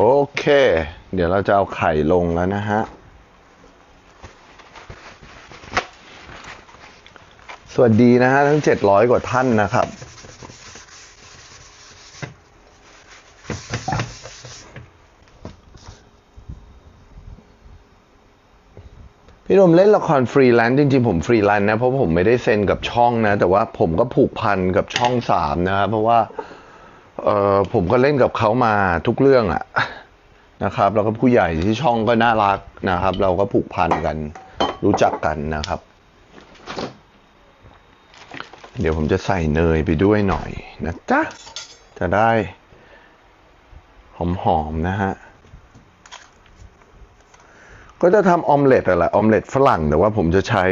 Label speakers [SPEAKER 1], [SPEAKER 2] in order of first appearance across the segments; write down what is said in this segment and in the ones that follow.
[SPEAKER 1] โอเค เดี๋ยวเราจะเอาไข่ลงแล้วนะฮะ สวัสดีนะฮะ ทั้ง 700 กว่าท่านนะครับ พี่หนุ่มเล่นละครฟรีแลนซ์จริง ๆ ผมฟรีแลนซ์นะ เพราะผมไม่ได้เซ็นกับช่องนะ แต่ว่าผมก็ผูกพันกับช่องสามนะครับเพราะว่า เออผมก็เล่นกับเขามาทุกเรื่องอะนะครับ แล้วก็ผู้ใหญ่ที่ช่องก็น่ารักนะครับ เราก็ผูกพันกัน รู้จักกันนะครับ เดี๋ยวผมจะใส่เนยไปด้วยหน่อยนะจ๊ะ จะได้หอมๆนะฮะก็จะทำออมเล็ตอะไรออมเล็ตฝรั่งแต่ว่าผมจะใช้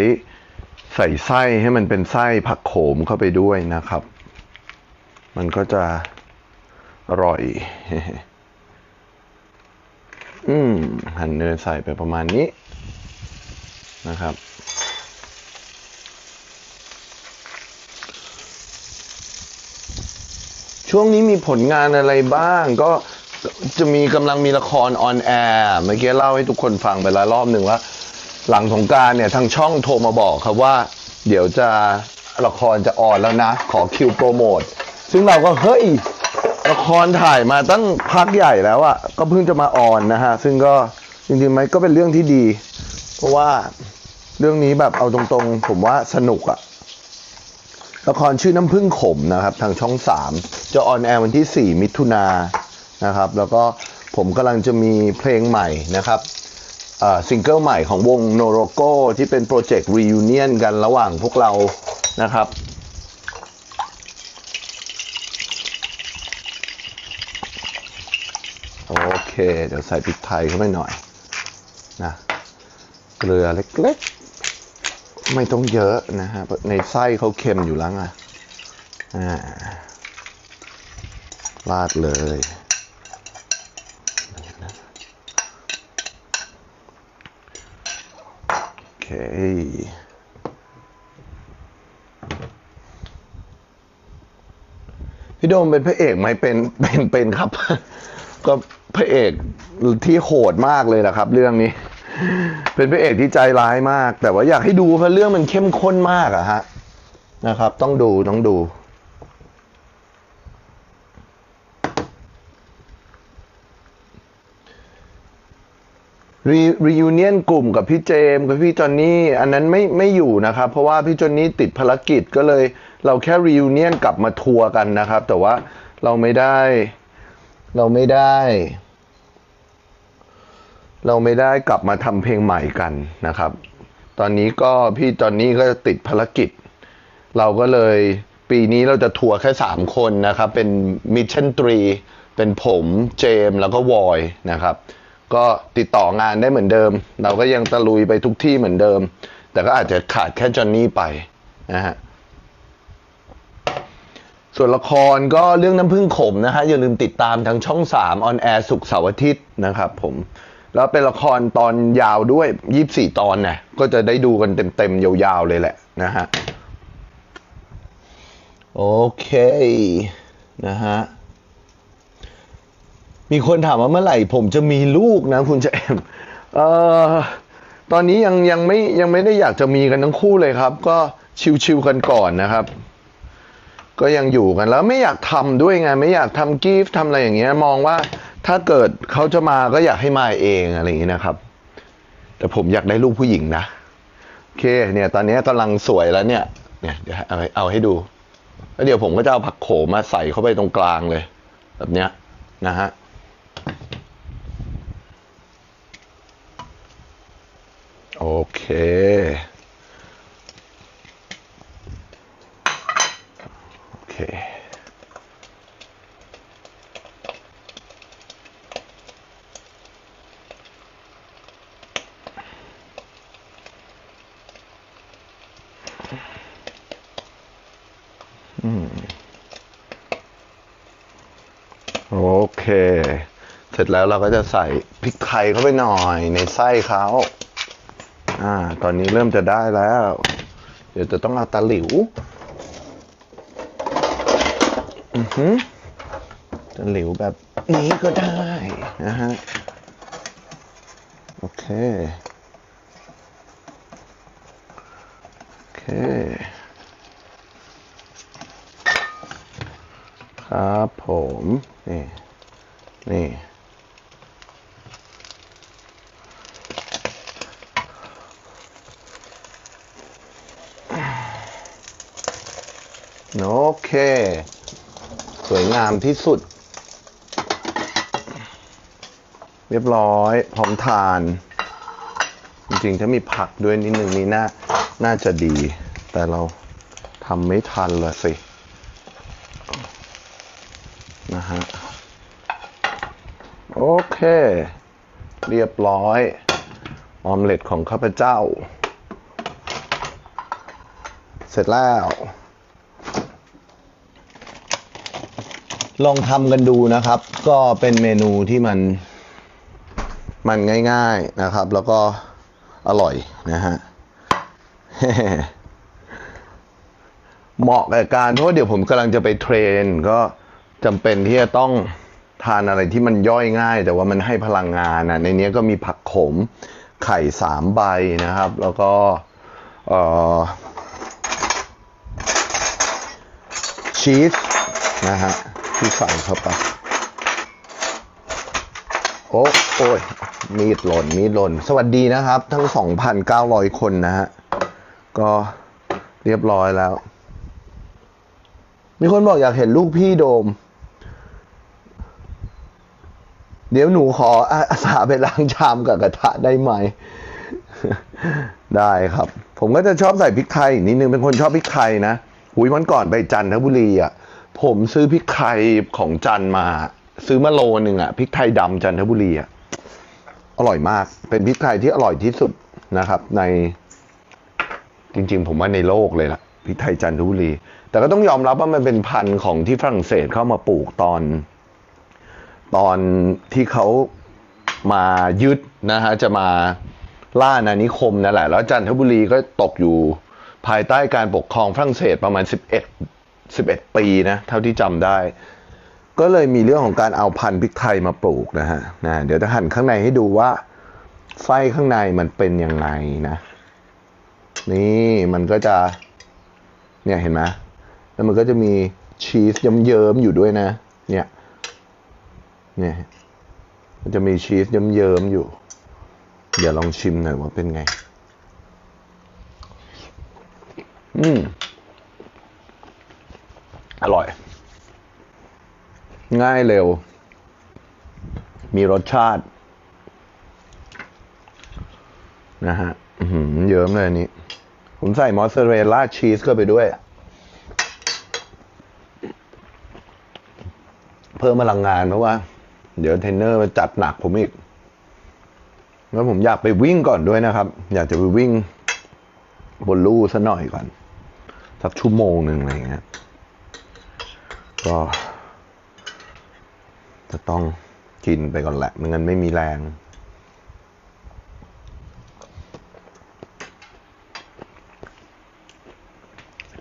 [SPEAKER 1] ใส่ไส้ให้มันเป็นไส้ผักโขมเข้าไปด้วยนะครับ มันก็จะ อร่อย อืมหั่นเนยใส่ไปประมาณนี้นะครับ ช่วงนี้มีผลงานอะไรบ้าง ก็จะมีกำลังมีละครออนแอร์เมื่อกี้เล่าให้ทุกคนฟังไปแล้วรอบหนึ่งว่า หลังสงการเนี่ยทางช่องโทรมาบอกครับว่า เดี๋ยวจะละครจะออนแล้วนะ ขอคิวโปรโมท ซึ่งเราก็เฮ้ย ละครถ่ายมาตั้งพักใหญ่แล้วอะก็เพิ่งจะมาออนนะฮะ ซึ่งก็จริงๆไหมก็เป็นเรื่องที่ดี เพราะว่าเรื่องนี้แบบเอาตรงๆ ผมว่าสนุกอะละครชื่อน้ำพึ่งขมนะครับ ทางช่อง 3 จะออนแอร์วันที่ 4 มิถุนานะครับ แล้วก็ผมกำลังจะมีเพลงใหม่นะครับอ่าซิงเกิลใหม่ของวงโนโรโกที่เป็นโปรเจกต์รี u n เนียนกันระหว่างพวกเรานะครับ โอ เคเดี๋ยวใส่พริกไทยเข้าไปหน่อยนะเกลือเล็กๆ ไม่ต้องเยอะนะฮะเพราะในไส้เขาเค็มอยู่แล้วไงอ่าราดเลยโอเคพี่โดมเป็นพระเอกไหมเป็นเป็นเป็นครับ ก็ พระเอกที่โหดมากเลยนะครับ เรื่องนี้ เป็นพระเอกที่ใจร้ายมาก แต่ว่าอยากให้ดูเพราะเรื่องมันเข้มข้นมากอะฮะนะครับ ต้องดูต้องดูรีรียูเนียนกลุ่มกับพี่เจมส์กับพี่จอนนี่อันนั้นไม่ไม่อยู่นะครับ เพราะว่าพี่จอนนี่ติดภารกิจก็เลย เราแค่รียูเนียนกลับมาทัวร์กันนะครับ แต่ว่าเราไม่ได้ เราไม่ได้ เราไม่ได้กลับมาทำเพลงใหม่กันนะครับ ตอนนี้ก็พี่จอนนี่ก็ติดภารกิจ เราก็เลยปีนี้เราจะทัวร์แค่สามคนนะครับ เป็นมิชชั่นตรีเป็นผมเจมแล้วก็วอยนะครับ ก็ติดต่องานได้เหมือนเดิม เราก็ยังตะลุยไปทุกที่เหมือนเดิม แต่ก็อาจจะขาดแค่จอนนี่ไปนะฮะส่วนละครก็เรื่องน้ำพึ่งขมนะฮะอย่าลืมติดตามทางช่อง3ออนแอร์สุกเสาร์อาทิตย์นะครับผม แล้วเป็นละครตอนยาวด้วย24ตอนนี่ยก็จะได้ดูกันเต็มๆ ยาวๆ เลยแหละนะฮะ โอเค นะฮะ มีคนถามว่าเมื่อไหร่ผมจะมีลูกนะคุณเจมเอ่อตอนนี้ยังยังไม่ยังไม่ได้อยากจะมีกันทั้งคู่เลยครับ ก็ชิวๆกันก่อนนะครับ ก็ยังอยู่กันแล้วไม่อยากทำด้วยไง ไม่อยากทำกิฟต์ทำอะไรอย่างเงี้ย มองว่า ถ้าเกิดเขาจะมาก็อยากให้มาเองอะไรอย่างเงี้นะครับ แต่ผมอยากได้ลูกผู้หญิงนะโอเค เนี่ยตอนนี้กำลังสวยแล้วเนี่ย เนี่ยเดี๋ยวเอาเอาให้ดูแล้วเดี๋ยวผมก็จะเอาผักโขมมาใส่เข้าไปตรงกลางเลย แบบเนี้ยนะฮะโอเค โอเค โอเค เสร็จแล้วเราก็จะใส่พริกไทยเข้าไปหน่อยในไส้เขาอ่า ตอนนี้เริ่มจะได้แล้ว เดี๋ยวจะต้องเอาตะหลิว อือหือตะหลิวแบบนี้ก็ได้นะฮะ โอเค โอเค ครับผมนี่นี่โอเค สวยงามที่สุด เรียบร้อย พร้อมทาน จริงๆ ถ้ามีผักด้วยนิดหนึ่งนี่น่า น่าจะดี แต่เราทำไม่ทันละสิ นะฮะ โอ เค เรียบร้อย ออมเล็ตของข้าพเจ้า เสร็จแล้ว ลองทำกันดูนะครับ ก็เป็นเมนูที่มัน มันง่าย ๆนะครับ แล้วก็อร่อยนะฮะเหมาะกับการเพราะเดี๋ยวผมกำลังจะไปเทรน ก็จำเป็นที่จะต้อง ทานอะไรที่มันย่อยง่าย แต่ว่ามันให้พลังงานนะในนี้ก็มีผักขมไข่สามใบนะครับ แล้วก็ชีสนะฮะที่ใส่เข้าไปโอ้โอ้ยมีดหล่นมีดหล่น สวัสดีนะครับ ทั้ง 2,900 คนนะฮะ ก็เรียบร้อยแล้ว มีคนบอกอยากเห็นลูกพี่โดม เดี๋ยวหนูขออาสาไปล้างชามกับกระทะได้ไหม ได้ครับ ผมก็จะชอบใส่พริกไทยนิดนึงเป็นคนชอบพริกไทยนะหุยวันก่อนไปจันทบุรีอะผมซื้อพริกไทยของจันมา ซื้อมาโลหนึ่งอะพริกไทยดำจันทบุรีอะอร่อยมาก เป็นพริกไทยที่อร่อยที่สุดนะครับ ในจริง ๆ ผมว่าในโลกเลยล่ะพริกไทยจันทบุรี แต่ก็ต้องยอมรับว่ามันเป็นพันธุ์ของที่ฝรั่งเศสเข้ามาปลูกตอน ตอนที่เขามายึดนะฮะจะมาล่าอาณานิคมนั่นแหละ แล้วจันทบุรีก็ตกอยู่ภายใต้การปกครองฝรั่งเศสประมาณ 11 11 ปีนะเท่าที่จำได้ ก็เลยมีเรื่องของการเอาพันธุ์พริกไทยมาปลูกนะฮะนะเดี๋ยวจะหั่นข้างในให้ดูว่าไส้ข้างในมันเป็นยังไงนะ นี่มันก็จะเนี่ยเห็นไหมแล้วมันก็จะมีชีสเยิ้มๆอยู่ด้วยนะ เนี่ย เนี่ยมันจะมีชีสเยิ้มๆอยู่ เดี๋ยวลองชิมหน่อยว่าเป็นไง อืม อร่อย ง่ายเร็ว มีรสชาติ นะฮะอือหือเยิ้มเลยอันนี้ ผมใส่มอสซาเรลล่าชีสเข้าไปด้วย เพิ่มพลังงานเพราะว่า เดี๋ยวเทรนเนอร์มาจัดหนักผมอีก แล้วผมอยากไปวิ่งก่อนด้วยนะครับ อยากจะไปวิ่งบนลู่ซะหน่อยก่อน สักชั่วโมงหนึ่งอะไรอย่างเงี้ย ก็จะต้องกินไปก่อนแหละไม่งั้นไม่มีแรง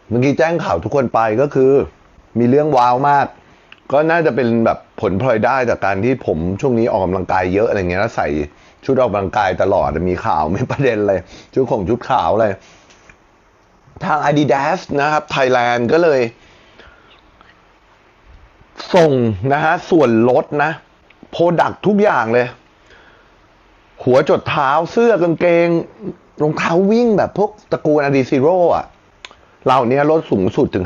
[SPEAKER 1] เมื่อกี้แจ้งข่าวทุกคนไปก็คือ มีเรื่องว้าวมาก ก็น่าจะเป็นแบบ ผลพลอยได้จากการที่ผมช่วงนี้ออกกำลังกายเยอะอะไรเงี้ยแล้วใส่ชุดออกกำลังกายตลอดมีข่าวไม่ประเด็นเลย ชุดของชุดขาวเลยทาง Adidas นะครับไทยแลนด์ก็เลย ส่งนะฮะส่วนลดนะโปรดักทุกอย่างเลย หัวจดเท้าเสื้อกางเกงรองเท้าวิ่งแบบพวกตระกูล Adi Zero อะเหล่านี้ลดสูงสุดถึง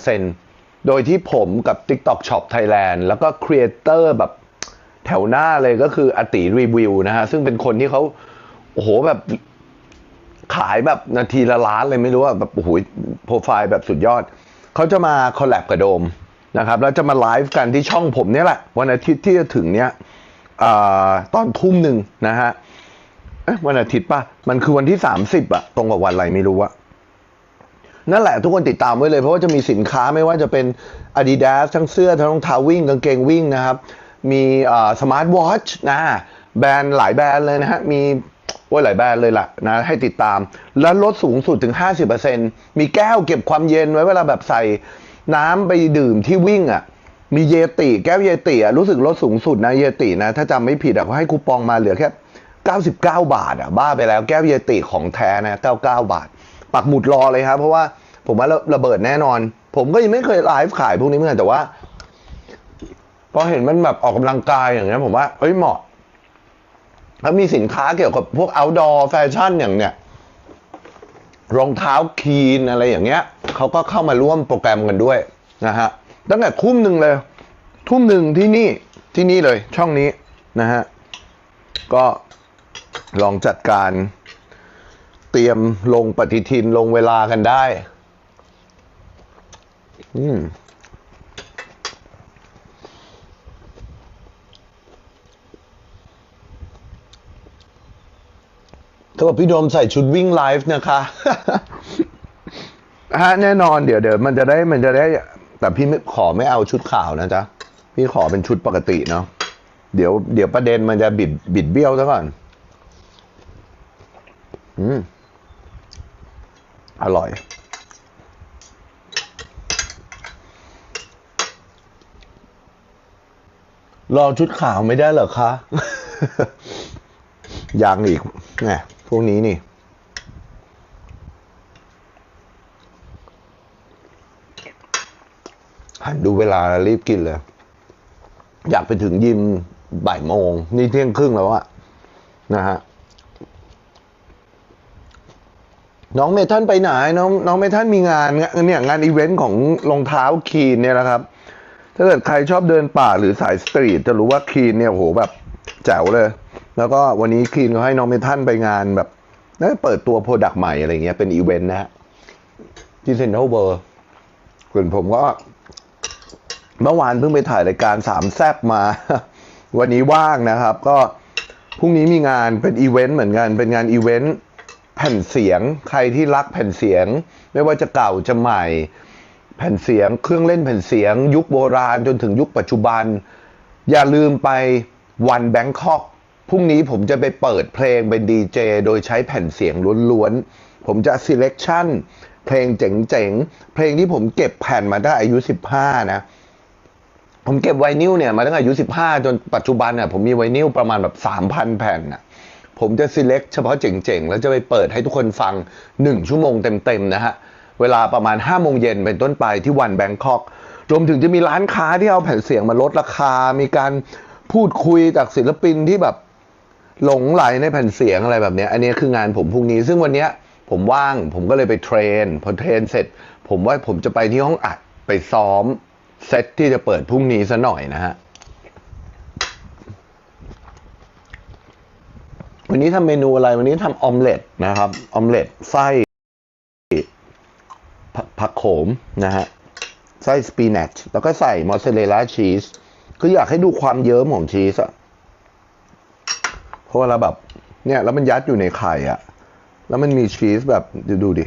[SPEAKER 1] 50% โดยที่ผมกับ TikTok Shop Thailand แล้วก็ครีเอเตอร์แบบแถวหน้าเลยก็คืออติรีวิวนะฮะ ซึ่งเป็นคนที่เขาโอ้โหแบบขายแบบนาทีละล้านเลยไม่รู้ว่าแบบโอ้โหโปรไฟล์แบบสุดยอด เขาจะมาคอลแลบกับโดมนะครับ แล้วจะมาไลฟ์กันที่ช่องผมเนี่ยแหละ วันอาทิตย์ที่จะถึงเนี้ยอตอนทุ่มหนึ่งนะฮะวันอาทิตย์ป่ะ มันคือวันที่สามสิบอะตรงกับวันอะไรไม่รู้อะ นั่นแหละทุกคนติดตามไว้เลย เพราะว่าจะมีสินค้าไม่ว่าจะเป็น Adidas ทั้งเสื้อทั้งรองเท้าวิ่งกางเกงวิ่งนะครับ มีสมาร์ทวอชนะแบรนด์หลายแบรนด์เลยนะฮะ มีโอ้หลายแบรนด์เลยล่ะนะให้ติดตาม แล้วลดสูงสุดถึง 50%มีแก้วเก็บความเย็นไว้เวลาแบบใส่น้ำไปดื่มที่วิ่งอะ่ะมีเยติ แก้วเยติอะรู้สึกลดสูงสุดนะเยตินะ ถ้าจำไม่ผิดอะเขาให้คูปองมาเหลือแค่ 99 บาทอะบ้าไปแล้วแก้วเยติของแท้นะ 99 บาท ปักหมุดรอเลยครับ เพราะว่าผมว่าระเบิดแน่นอน ผมก็ยังไม่เคยไลฟ์ขายพวกนี้เหมือนกันแต่ว่าพอเห็นมันแบบออกกำลังกายอย่างเงี้ยผมว่าเอ้ยเหมาะแล้วมีสินค้าเกี่ยวกับพวก outdoor แฟชั่นอย่างเนี้ยรองเท้าคีนอะไรอย่างเงี้ยเขาก็เข้ามาร่วมโปรแกรมกันด้วยนะฮะตั้งแต่ทุ่มหนึ่งเลย ทุ่มหนึ่งที่นี่ที่นี่เลยช่องนี้นะฮะก็ลองจัดการ เตรียมลงปฏิทินลงเวลากันได้ อืมเขาบอกพี่โดมใส่ชุดวิ่งไลฟ์นะคะฮะแน่นอนเดี๋ยวเดี๋ยวมันจะได้มันจะได้ แต่พี่ไม่ขอไม่เอาชุดขาวนะจ๊ะ พี่ขอเป็นชุดปกติเนาะเดี๋ยวเดี๋ยวประเด็นมันจะบิดบิดเบี้ยวซะก่อน อืม อร่อย รอชุดขาวไม่ได้เหรอคะยังอีกแหมพวกนี้นี่ หันดูเวลารีบกินเลย อยากไปถึงยิมบ่ายโมง นี่เที่ยงครึ่งแล้วอะนะฮะ น้องเมทันไปไหนน้องน้องเมทันมีงานเนี่ยงานอีเวนต์ของรองเท้าคีนเนี่ยนะครับ ถ้าเกิดใครชอบเดินป่าหรือสายสตรีทจะรู้ว่าคีนเนี่ยโหแบบแจ๋วเลย แล้วก็วันนี้คีนเขาให้น้องเมทันไปงานแบบน่าเปิดตัวโปรดักต์ใหม่อะไรเงี้ยเป็นอีเวนต์นะฮะที่เซ็นทรัลเวิร์ส่วนผมก็ เมื่อวานเพิ่งไปถ่ายรายการสามแซบมา วันนี้ว่างนะครับ ก็พรุ่งนี้มีงานเป็นอีเวนต์เหมือนกันเป็นงานอีเวนต์ แผ่นเสียง ใครที่รักแผ่นเสียง ไม่ว่าจะเก่าจะใหม่ แผ่นเสียง เครื่องเล่นแผ่นเสียง ยุคโบราณจนถึงยุคปัจจุบัน อย่าลืมไปวันแบงคอกพรุ่งนี้ผมจะไปเปิดเพลงเป็นดีเจโดยใช้แผ่นเสียงล้วนๆ ผมจะ selection เพลงเจ๋งๆ เพลงที่ผมเก็บแผ่นมาตั้งอายุ 15 นะ ผมเก็บไวนิลเนี่ยมาตั้งอายุ 15 จนปัจจุบันเนี่ยผมมีไวนิลประมาณแบบ 3,000 แผ่นน่ะ ผมจะ select เฉพาะเจ๋งๆ แล้วจะไปเปิดให้ทุกคนฟัง 1 ชั่วโมงเต็มๆ นะฮะ เวลาประมาณ 5 โมงเย็นเป็นต้นไปที่วันแบงคอกรวมถึงจะมีร้านค้าที่เอาแผ่นเสียงมาลดราคา มีการพูดคุยจากศิลปินที่แบบหลงไหลในแผ่นเสียงอะไรแบบนี้ อันนี้คืองานผมพรุ่งนี้ ซึ่งวันนี้ผมว่าง ผมก็เลยไปเทรน พอเทรนเสร็จ ผมว่าผมจะไปที่ห้องอัดไปซ้อมเซตที่จะเปิดพรุ่งนี้ซะหน่อยนะฮะ วันนี้ทำเมนูอะไรวันนี้ทำออมเล็ตนะครับออมเล็ตไส้ผักโขมนะฮะไส้สปีนัชแล้วก็ใส่มอสซาเรลล่าชีสคืออยากให้ดูความเยิ้มของชีสอะเพราะเวลาแบบเนี่ยแล้วมันยัดอยู่ในไข่อะแล้วมันมีชีสแบบดูดูดิ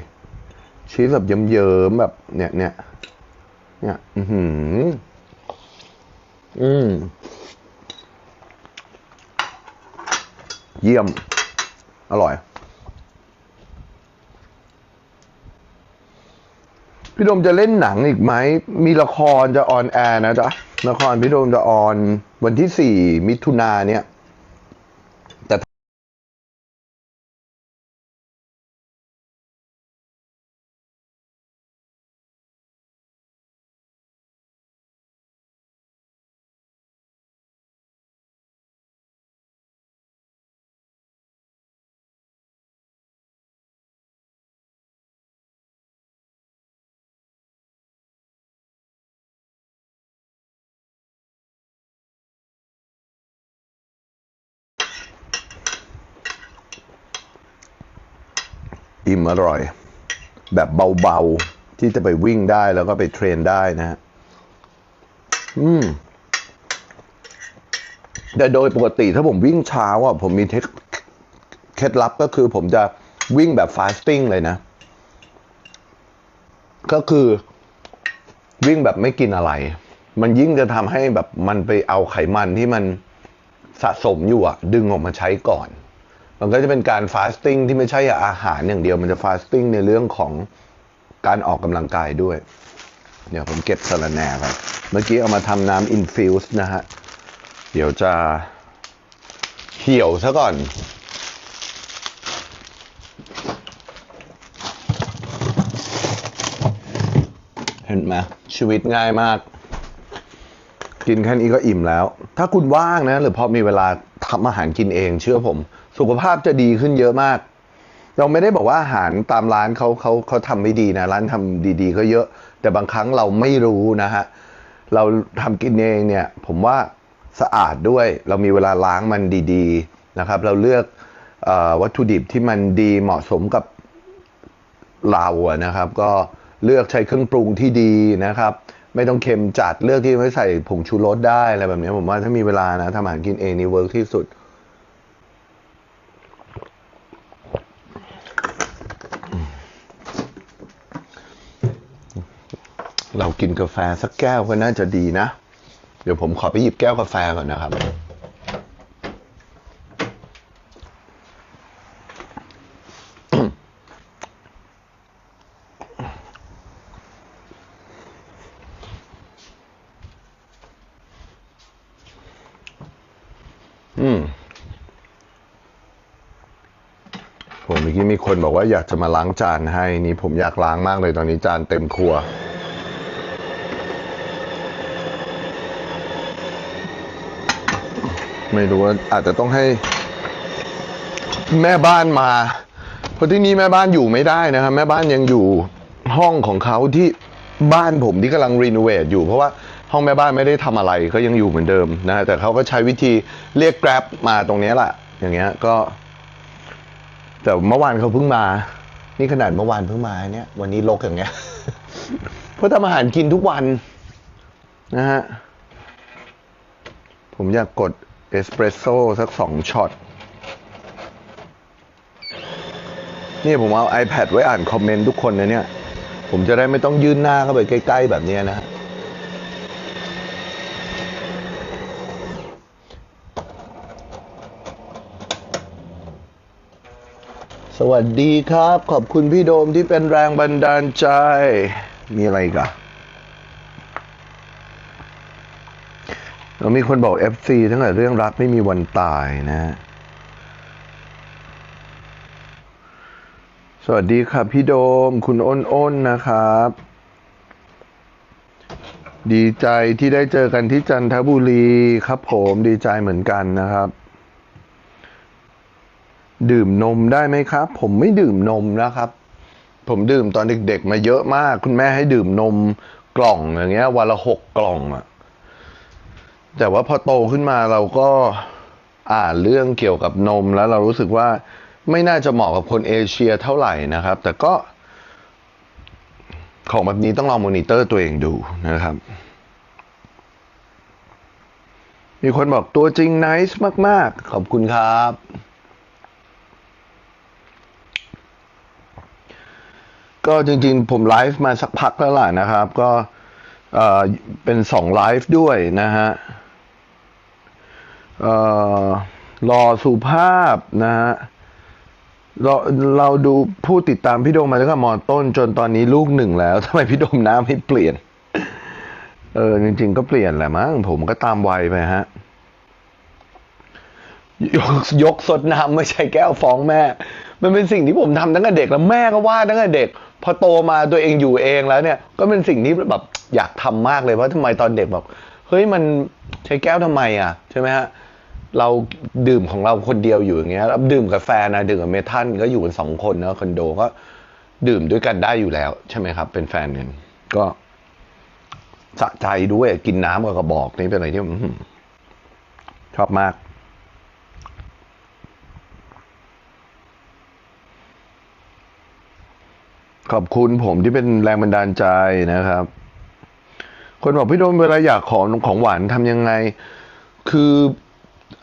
[SPEAKER 1] ชีสแบบเยิ้มๆแบบ เนี่ยเนี่ยเนี่ยอือหืออืม เยี่ยม อร่อย พี่โดมจะเล่นหนังอีกไหม มีละครจะออนแอร์นะจ๊ะ ละครพี่โดมจะออนวันที่สี่มิถุนาเนี่ย อิ่มอร่อย แบบเบาๆ ที่จะไปวิ่งได้แล้วก็ไปเทรนได้นะฮะอืมแต่โดยปกติถ้าผมวิ่งเช้าอะผมมีเทคเคล็ดลับก็คือผมจะวิ่งแบบฟาสติ้งเลยนะ ก็คือวิ่งแบบไม่กินอะไร มันยิ่งจะทำให้แบบมันไปเอาไขมันที่มันสะสมอยู่อะดึงออกมาใช้ก่อน มันก็จะเป็นการฟาสติ้งที่ไม่ใช่อาหารอย่างเดียว มันจะฟาสติ้งในเรื่องของการออกกำลังกายด้วย เดี๋ยวผมเก็บสะรแหน่ก่อนเมื่อกี้เอามาทำน้ำอินฟิวส์นะฮะ เดี๋ยวจะเหี่ยวซะก่อนเห็นไหมชีวิตง่ายมาก กินแค่นี้ก็อิ่มแล้ว ถ้าคุณว่างนะ หรือพอมีเวลา ทำอาหารกินเอง เชื่อผม สุขภาพจะดีขึ้นเยอะมาก เราไม่ได้บอกว่าอาหารตามร้านเขาเขาเขาทำไม่ดีนะร้านทำดี ๆ ก็เยอะ แต่บางครั้งเราไม่รู้นะฮะเราทำกินเองเนี่ย ผมว่าสะอาดด้วย เรามีเวลาล้างมันดีๆนะครับ เราเลือกออวัตถุดิบที่มันดีเหมาะสมกับเราอะนะครับ ก็เลือกใช้เครื่องปรุงที่ดีนะครับ ไม่ต้องเค็มจัดเลือกที่ไม่ใส่ผงชูรสได้อะไรแบบนี้ผมว่าถ้ามีเวลานะทำอาหารกินเองนี่เวิร์กที่สุด เรากินกาแฟสักแก้วก็น่าจะดีนะ เดี๋ยวผมขอไปหยิบแก้วกาแฟก่อนนะครับ อืมผมเมื่อกี้มีคน บอกว่าอยากจะมาล้างจานให้นี่ผมอยากล้างมากเลยตอนนี้จานเต็มครัว ไม่รู้ว่าอาจจะต้องให้ แม่บ้านมา เพราะที่นี่แม่บ้านอยู่ไม่ได้นะครับแม่บ้านยังอยู่ห้องของเขาที่บ้านผมที่กำลังรีโนเวทอยู่เพราะว่าห้องแม่บ้านไม่ได้ทำอะไรก็ยังอยู่เหมือนเดิมนะแต่เขาก็ใช้วิธีเรียกแกร็บมาตรงนี้แหละอย่างเงี้ยก็ แต่เมื่อวานเขาเพิ่งมา นี่ขนาดเมื่อวานเพิ่งมาเนี่ย วันนี้ลกอย่างเงี้ย เพราะทำอาหารกินทุกวันนะฮะ ผมอยากกดเอสเปรสโซ่สักสองช็อต นี่ผมเอา iPad ไว้อ่านคอมเมนต์ทุกคนนะเนี่ย ผมจะได้ไม่ต้องยื่นหน้าเข้าไปใกล้ ๆ แบบเนี้ยนะฮะ สวัสดีครับ ขอบคุณพี่โดมที่เป็นแรงบันดาลใจ มีอะไรกอะแล้วมีคนบอก FC ทั้งแต่เรื่องรักไม่มีวันตายนะฮะสวัสดีครับพี่โดม คุณอ้นอ้นนะครับ ดีใจที่ได้เจอกันที่จันทบุรีครับผมดีใจเหมือนกันนะครับ ดื่มนมได้ไหมครับ ผมไม่ดื่มนมนะครับ ผมดื่มตอนเด็กๆ มาเยอะมาก คุณแม่ให้ดื่มนมกล่องอย่างเงี้ยวันละหกกล่องอะแต่ว่าพอโตขึ้นมาเราก็อ่านเรื่องเกี่ยวกับนมแล้วเรารู้สึกว่าไม่น่าจะเหมาะกับคนเอเชียเท่าไหร่นะครับ แต่ก็ ของแบบนี้ต้องลองมอนิเตอร์ตัวเองดูนะครับ มีคนบอกตัวจริงไนส์มาก ๆ ขอบคุณครับ ก็จริงๆ ผมไลฟ์มาสักพักแล้วล่ะนะครับ ก็เเป็นสองไลฟ์ด้วยนะฮะเอ่อรอสุภาพนะฮะเราเราดูผู้ติดตามพี่โดมมาตั้งแต่มอต้นจนตอนนี้ลูกหนึ่งแล้วทำไมพี่โดมน้ำไม่เปลี่ยน เออ จริง ๆ ก็เปลี่ยนแหละมั้งผมก็ตามวัยไปฮะยกยกสดน้ำไม่ใช่แก้วฟ้องแม่ มันเป็นสิ่งที่ผมทำตั้งแต่เด็กแล้วแม่ก็ว่าตั้งแต่เด็ก พอโตมาตัวเองอยู่เองแล้วเนี่ย ก็เป็นสิ่งที่แบบอยากทำมากเลยว่าะทำไมตอนเด็กแบบเฮ้ยมันใช้แก้วทำไมอะใช่ไหมฮะเราดื่มของเราคนเดียวอยู่อย่างเงี้ยดื่มกับแฟนะดื่มกับเมทันก็อยู่กันสองคนเนะคอนโดก็ดื่มด้วยกันได้อยู่แล้ว ใช่ไหมครับ เป็นแฟนกันก็สะใจด้วยกินน้ำกับกระบอกนี่เป็นอะไรที่ชอบมาก ขอบคุณผมที่เป็นแรงบันดาลใจนะครับ คนบอกพี่โดมเวลาอยากของของหวานทำยังไง คือ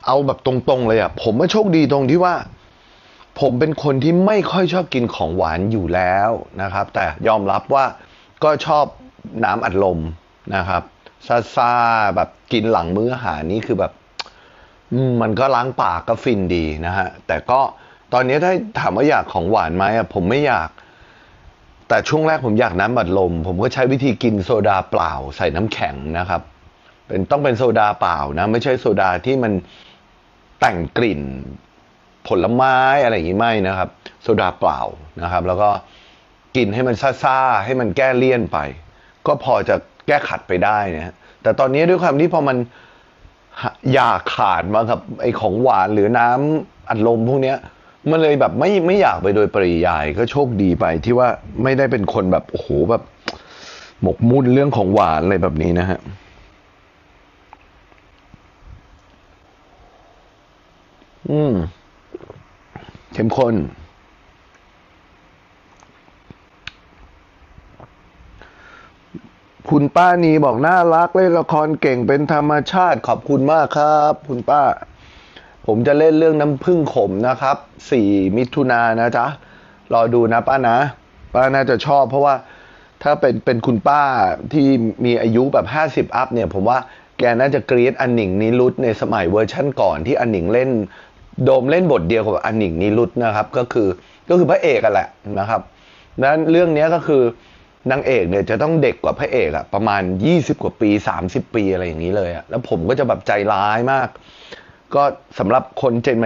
[SPEAKER 1] เอาแบบตรงๆเลยอะ่ะผมว่าโชคดีตรงที่ว่า ผมเป็นคนที่ไม่ค่อยชอบกินของหวานอยู่แล้วนะครับ แต่ยอมรับว่าก็ชอบน้ำอัดลมนะครับซาซาแบบกินหลังมื้ออาหารนี่คือแบบมันก็ล้างปากก็ฟินดีนะฮะ แต่ก็ตอนนี้ถ้าถามว่าอยากของหวานไหมอะผมไม่อยาก แต่ช่วงแรกผมอยากน้ำบัดลม ผมก็ใช้วิธีกินโซดาเปล่า ใส่น้ำแข็งนะครับ เป็นต้องเป็นโซดาเปล่านะ ไม่ใช่โซดาที่มันแต่งกลิ่นผลไม้อะไรอย่างนี้ไม่นะครับ โซดาเปล่านะครับ แล้วก็กินให้มันซ่าๆให้มันแก้เลี่ยนไป ก็พอจะแก้ขัดไปได้นะแต่ตอนนี้ด้วยความที่พอมันอยากขาดมากับไอของหวานหรือน้ำอัดลมพวกเนี้ย มันเลยแบบไม่ไม่อยากไปโดยปริยายก็โชคดีไปที่ว่าไม่ได้เป็นคนแบบโอ้โหแบบหมกมุ่นเรื่องของหวานอะไรแบบนี้นะฮะอืมเข้มข้น คุณป้านีบอกน่ารักเล่นละครเก่งเป็นธรรมชาติขอบคุณมากครับ คุณป้า ผมจะเล่นเรื่องน้ำผึ้งขมนะครับ 4 มิถุนานะจ๊ะ รอดูนะป้านะ ป้าน่าจะชอบเพราะว่าถ้าเป็นเป็นคุณป้าที่มีอายุแบบ 50 อัพเนี่ย ผมว่าแกน่าจะกรี๊ดอันหนิงนิรุตในสมัยเวอร์ชั่นก่อนที่อันหนิงเล่น โดมเล่นบทเดียวกับอันหนิงนิรุตนะครับ ก็คือก็คือพระเอกกันแหละนะครับดังนั้นเรื่องนี้ก็คือนางเอกเนี่ยจะต้องเด็กกว่าพระเอกอะประมาณ 20 กว่าปี 30 ปีอะไรอย่างนี้เลยอะแล้วผมก็จะแบบใจร้ายมาก ก็สำหรับคนเจนใหม่